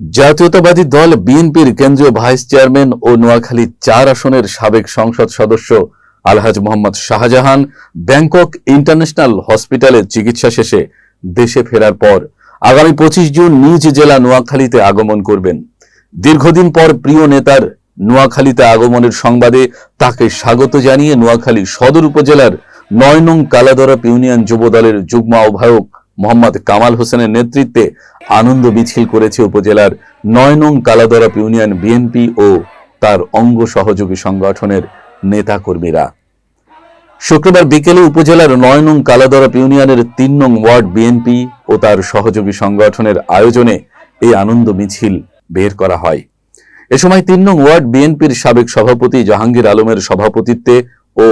জাতীয়তাবাদী দল বিএনপির কেন্দ্রীয় ভাইস চেয়ারম্যান ও নোয়াখালী চার আসনের সাবেক সংসদ সদস্য আলহাজ মোহাম্মদ শাহজাহান ব্যাংকক ইন্টারন্যাশনাল হসপিটালে চিকিৎসা শেষে দেশে ফেরার পর আগামী পঁচিশ জুন নিজ জেলা নোয়াখালীতে আগমন করবেন। দীর্ঘদিন পর প্রিয় নেতার নোয়াখালীতে আগমনের সংবাদে তাকে স্বাগত জানিয়ে নোয়াখালী সদর উপজেলার নয় নং কালাদরা ইউনিয়ন যুব দলের যুগ্ম আহ্বায়ক মোহাম্মদ কামাল হোসেনের নেতৃত্বে আনন্দ মিছিল করেছে উপজেলার নয় নং কালাদরা ইউনিয়ন বিএনপি ও তার অঙ্গ সহযোগী সংগঠনের নেতাকর্মীরা। শুক্রবার বিকেলে উপজেলার নয় নং কালাদরপ ইউনিয়নের তিন নং ওয়ার্ড বিএনপি ও তার সহযোগী সংগঠনের আয়োজনে এই আনন্দ মিছিল বের করা হয়। এ সময় তিন নং ওয়ার্ড বিএনপির সাবেক সভাপতি জাহাঙ্গীর আলমের সভাপতিত্বে ও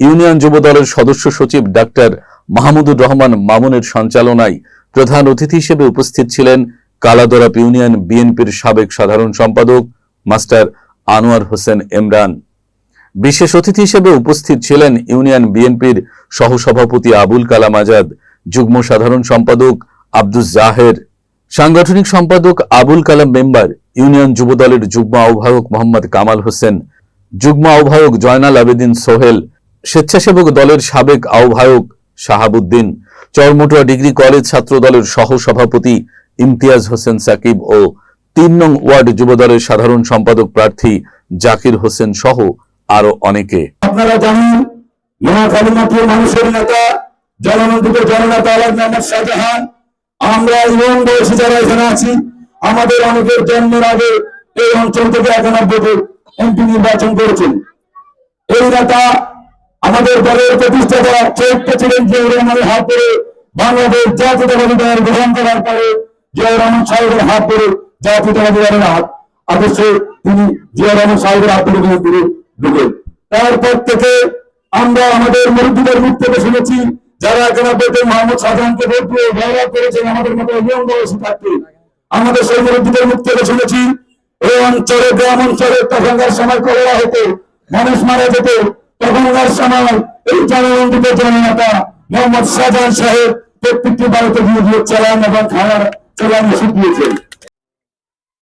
ইউনিয়ন যুব দলের সদস্য সচিব ডাক্তার মাহমুদুর রহমান মামুনের সঞ্চালনায় প্রধান অতিথি হিসেবে উপস্থিত ছিলেন কালাদরপ ইউনিয়ন বিএনপির সাবেক সাধারণ সম্পাদক মাস্টার আনোয়ার হোসেন ইমরান। বিশেষ অতিথি হিসেবে উপস্থিত ছিলেন ইউনিয়ন বিএনপির সহসভাপতি আবুল কালাম আজাদ, যুগ্ম সাধারণ সম্পাদক আব্দুস জাহের, সাংগঠনিক সম্পাদক আবুল কালাম মেম্বার ইউনিয়ন যুবদলের যুগ্ম আহ্বায়ক মোহাম্মদ কামাল হোসেন, যুগ্ম আহ্বায়ক জয়নাল আবেদিন সোহেল, স্বেচ্ছাসেবক দলের সাবেক আহ্বায়ক শাহাবুদ্দিন। চরমটুয়া ডিগ্রি কলেজ ছাত্র দলের সহ সভাপতি ইমতিয়াজ হোসেন সাকিব ও তিন নং ওয়ার্ড যুবদলের সাধারণ সম্পাদক প্রার্থী জাকির হোসেন সহ আরও অনেকে। আপনারা জানেন নোয়াখালী মানুষের নেতা জননন্দিত জননেতা মোহাম্মদ শাহজাহান, আমরা ইয়ং বয়সী যারা এখানে আছি, আমাদের অনেকের জন্মের আগে এই অঞ্চল থেকে একানব্বই এমপি নির্বাচন করেছেন। এই নেতা আমাদের দলের প্রতিষ্ঠাতা শহীদ প্রেসিডেন্ট জিয়াউর রহমানের হাত ধরে বাংলাদেশ জাতীয়তাবাদী দল গ্রহণ করার পরে জিয়াউর রহমান সাহেবের হাত ধরে জাতীয়তাবাদী দলের হাত আদর্শে তিনি জিয়াউর রহমান সাহেবের হাত ধরে তিনি ঢুকেন তারপর থেকে আমরা আমাদের মুরব্বীদের মুখ থেকে শুনেছি, যারা একানব্বইতে মোহাম্মদ শাহজাহানকে ভোট দিয়ে ব্যবহার করেছেন, আমাদের মতো ইয়ং বয়সী থাকতে আমাদের সেই মুরব্বীদের মুখ থেকে শুনেছি এই অঞ্চলে, গ্রাম অঞ্চলে তখনকার সময় কলেরা হতো, মানুষ মারা যেত তখনকার সময় এই জননন্দিত জননেতা মোহাম্মদ শাহজাহান সাহেব প্রত্যেকটি বাড়িতে গিয়ে গিয়ে চালান এবং খাওয়ার চালান দিয়েছেন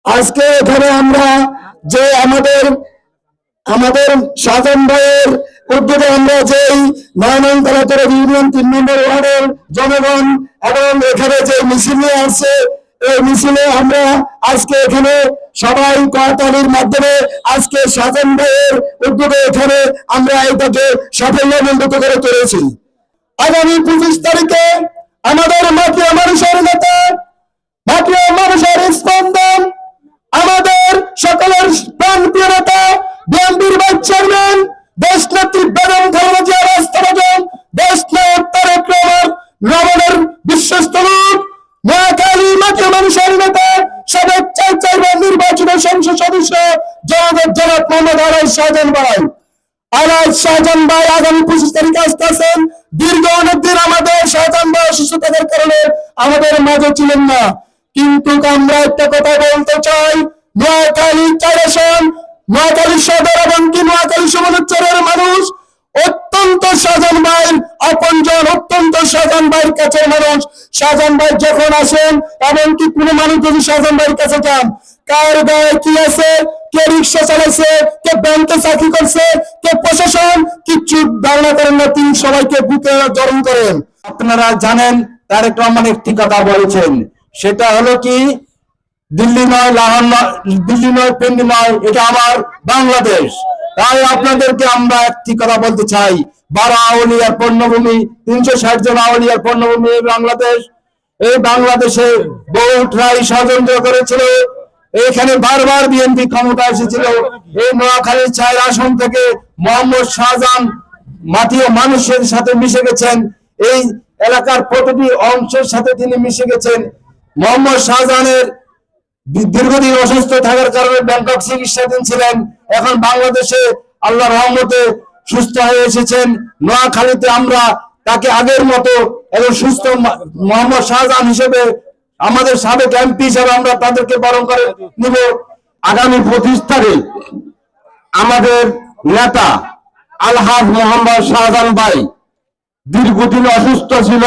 আজকে এখানে আমরা যে আমাদের আমাদের শাহজাহান ভাইয়ের উদ্যোগে আমরা যেই নয়নন তালাতর ইউনিয়ন তিন নম্বর ওয়ার্ডের জনগণ এবং এখানে যে মিছিল নিয়ে আসছে এই মিছিলে আমরা আজকে এখানে সবাই করতালির মাধ্যমে আজকে শাহজাহান ভাইয়ের উদ্যোগে এখানে আমরা এটাকে সাফল্যমণ্ডিত করে তুলেছি। আগামী পঁচিশ তারিখে আমাদের মাটিয়া মানুষের নেতা মাটিয়া মানুষের স্পন্দন, আমাদের সকলের প্রাণ প্রিয় নেতা, বিএনপির ভাইস চেয়ারম্যান দেশ নেত্রী বেগম খালেদা জিয়া রাষ্ট্রপ্রধান দেশ নায়ক তারেক শাহজাহান ভাই। আলাজ শাহজাহান ভাই আগামী পঁচিশ তারিখে আসতেছেন দীর্ঘ অনেকদিন আমাদের শাহজাহান ভাই অসুস্থ থাকার কারণে আমাদের মাঝে ছিলেন না। কিন্তু আমরা একটা কথা বলতে চাই, নোয়াখালী চারেশন নোয়াখালী সদর এবং কি নোয়াখালী সমালোচরের মানুষ? অত্যন্ত শাহজাহান ভাইয়ের আপনজন, অত্যন্ত শাহজাহান ভাইয়ের কাছে মানুষ। শাহজাহান ভাই যখন আসেন, এমনকি কোনো মানুষ যদি শাহজাহান ভাইয়ের কাছে যান কার গায়ে কি আছে? কে রিক্সা চালাইছে? কে ব্যাংকে চাকরি করছে? কে প্রশাসন? কিচ্ছু ধারণা করেন না তিনি সবাইকে বুকে জড়ন করেন? আপনারা জানেন, তারেক রহমান একটি কথা বলেছেন। সেটা হলো কি, দিল্লি নয়, লাহোর নয়, দিল্লি নয়, পেন্ডি নয়, এটা আমার বাংলাদেশ। তাই আপনাদেরকে আমরা একটি কথা বলতে চাই। বারো আউলিয়ার পণ্যভূমি, তিনশো ষাট জন আউলিয়ার পণ্যভূমি বাংলাদেশ। এই বাংলাদেশে বহুটরাই ষড়যন্ত্র করেছিল। এখানে বারবার বিএনপি ক্ষমতা এসেছিল। এই নোয়াখালীর চায়ের আসন থেকে মোহাম্মদ শাহজাহান মাটি ও মানুষের সাথে মিশে গেছেন। এই এলাকার প্রতিটি অংশের সাথে তিনি মিশে গেছেন। মোহাম্মদ শাহজাহানের দীর্ঘদিন অসুস্থ থাকার কারণে ব্যাংকক চিকিৎসাধীন ছিলেন। এখন বাংলাদেশে আল্লাহ রহমতে সুস্থ হয়ে এসেছেন। নোয়াখালীতে আমরা তাকে আগের মতো এবং সুস্থ মোহাম্মদ শাহজাহান হিসেবে আমাদের সাবেক এমপি হিসেবে আমরা তাদেরকে বরণ করে নিব। আগামী পঁচিশ তারিখ আমাদের নেতা আলহাজ মোহাম্মদ শাহজাহান ভাই দীর্ঘদিন অসুস্থ ছিল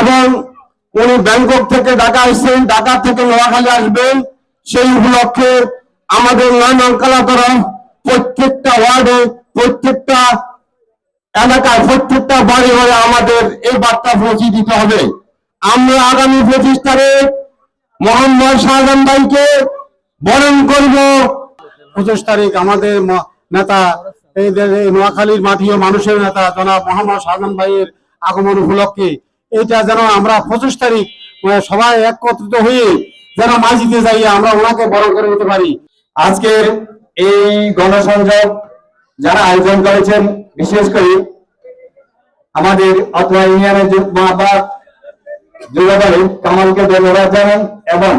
এবং উনি ব্যাংকক থেকে ঢাকা আসছেন ঢাকা থেকে নোয়াখালী আসবেন। সেই উপলক্ষে আমাদের নয় নং কালাতরা প্রত্যেকটা ওয়ার্ডে, প্রত্যেকটা এলাকায়, প্রত্যেকটা বাড়ি ঘরে আমাদের এই বার্তা পৌঁছে দিতে হবে। আমরা আগামী পঁচিশ তারিখ মোহাম্মদ শাহজাহান ভাইকে বরণ করব। পঁচিশ তারিখ আমাদের নেতা এই নোয়াখালীর মাটি ও মানুষের নেতা জনাব মোহাম্মদ শাহজাহান ভাইয়ের আগমন উপলক্ষে। এইটা যেন আমরা পঁচিশ তারিখ মানে সবাই একত্রিত হয়ে যেন মাঝিতে যাই আমরা ওনাকে বরণ করে নিতে পারি। আজকের এই গণসংযোগ যারা আয়োজন করেছেন বিশেষ করে আমাদের অথবা ইউনিয়নের যুগ মহাপা কামালকে ধন্যবাদ জানান এবং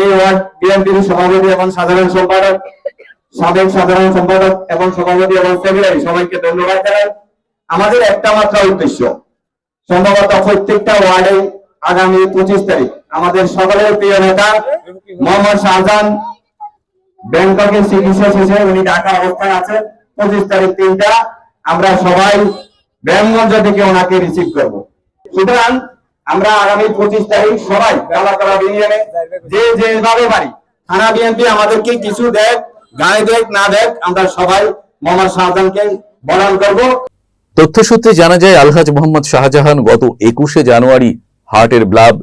এই ওয়ার্ড বিএনপির সভাপতি এবং সাধারণ সম্পাদক, সাবেক সাধারণ সম্পাদক এবং সভাপতি এবং সেক্রেটারি সবাইকে ধন্যবাদ জানাই আমাদের একটা মাত্র উদ্দেশ্য, সম্ভবত প্রত্যেকটা ওয়ার্ডে আগামী পঁচিশ তারিখ আমাদের সকলের প্রিয় নেতা মোহাম্মদ শাহজাহান ব্যাংককে চিকিৎসা শেষে উনি ঢাকা অবস্থায় আছেন। পঁচিশ তারিখ তিনটা, আমরা সবাই ব্যায়ামগঞ্জ থেকে ওনাকে রিসিভ করব। সুতরাং আমরা আগামী পঁচিশ তারিখ সবাই কালাতলা ইউনিয়নে যে যেভাবে পারি। থানা বিএনপি আমাদেরকে কিছু দেখ, গায়ে দেখ, না দেখ, আমরা সবাই মোহাম্মদ শাহজাহানকে বরণ করব। তথ্যসূত্রে জানা যায়, আলহাজ মোহাম্মদ শাহজাহান গত একুশে জানুয়ারি হার্টের ব্লাব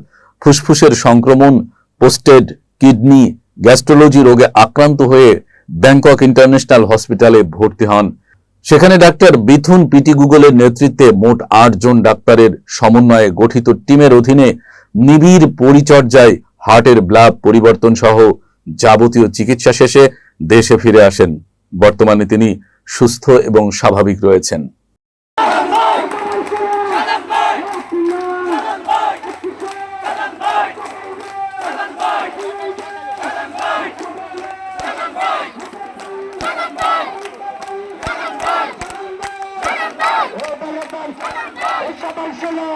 ফুসফুসের সংক্রমণ, পোস্টেড কিডনি, গ্যাস্ট্রোলজি রোগে আক্রান্ত হয়ে ব্যাংকক ইন্টারন্যাশনাল হসপিটালে ভর্তি হন। সেখানে ডাক্তার বিথুন পিটি গুগলের নেতৃত্বে মোট আটজন ডাক্তারের সমন্বয়ে গঠিত টিমের অধীনে নিবিড় পরিচর্যায় হার্টের ব্লাব পরিবর্তন সহ যাবতীয় চিকিৎসা শেষে দেশে ফিরে আসেন। বর্তমানে তিনি সুস্থ এবং স্বাভাবিক রয়েছেন। সবাই শোনো